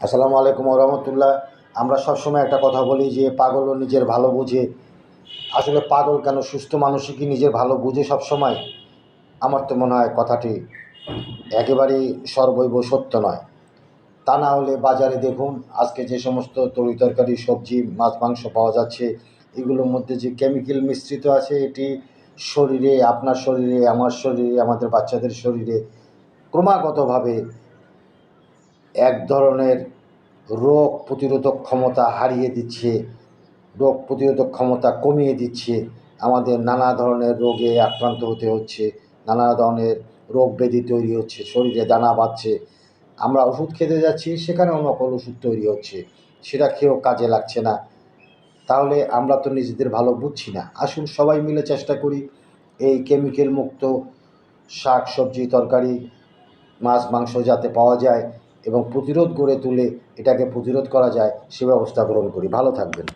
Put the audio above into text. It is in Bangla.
আসসালামু আলাইকুম রহমতুল্লাহ। আমরা সবসময় একটা কথা বলি যে পাগলও নিজের ভালো বুঝে। আসলে পাগল কেন সুস্থ মানুষই কি নিজের ভালো বুঝে সবসময়? আমার তো মনে হয় কথাটি একেবারেই সর্বৈব সত্য নয়। তা না হলে বাজারে দেখুন, আজকে যে সমস্ত তরি তরকারি, সবজি, মাছ, মাংস পাওয়া যাচ্ছে, এগুলোর মধ্যে যে কেমিক্যাল মিশ্রিত আছে, এটি শরীরে, আপনার শরীরে, আমার শরীরে, আমাদের বাচ্চাদের শরীরে ক্রমাগতভাবে এক ধরনের রোগ প্রতিরোধক ক্ষমতা হারিয়ে দিচ্ছে, রোগ প্রতিরোধক ক্ষমতা কমিয়ে দিচ্ছে, আমাদের নানা ধরনের রোগে আক্রান্ত হতে হচ্ছে, নানা ধরনের রোগ ব্যাধি তৈরি হচ্ছে, শরীরে দানা বাঁধছে। আমরা ওষুধ খেতে যাচ্ছি সেখানেও নকল ওষুধ তৈরি হচ্ছে, সেটা খেয়েও কাজে লাগছে না। তাহলে আমরা তো নিজেদের ভালো বুঝছি না। আসুন সবাই মিলে চেষ্টা করি এই কেমিক্যাল মুক্ত শাক সবজি তরকারি, মাছ, মাংস যাতে পাওয়া যায়। এবং প্রতিরোধ গড়ে তুলে এটাকে প্রতিরোধ করা যায় সে ব্যবস্থা গ্রহণ করি। ভালো থাকবেন।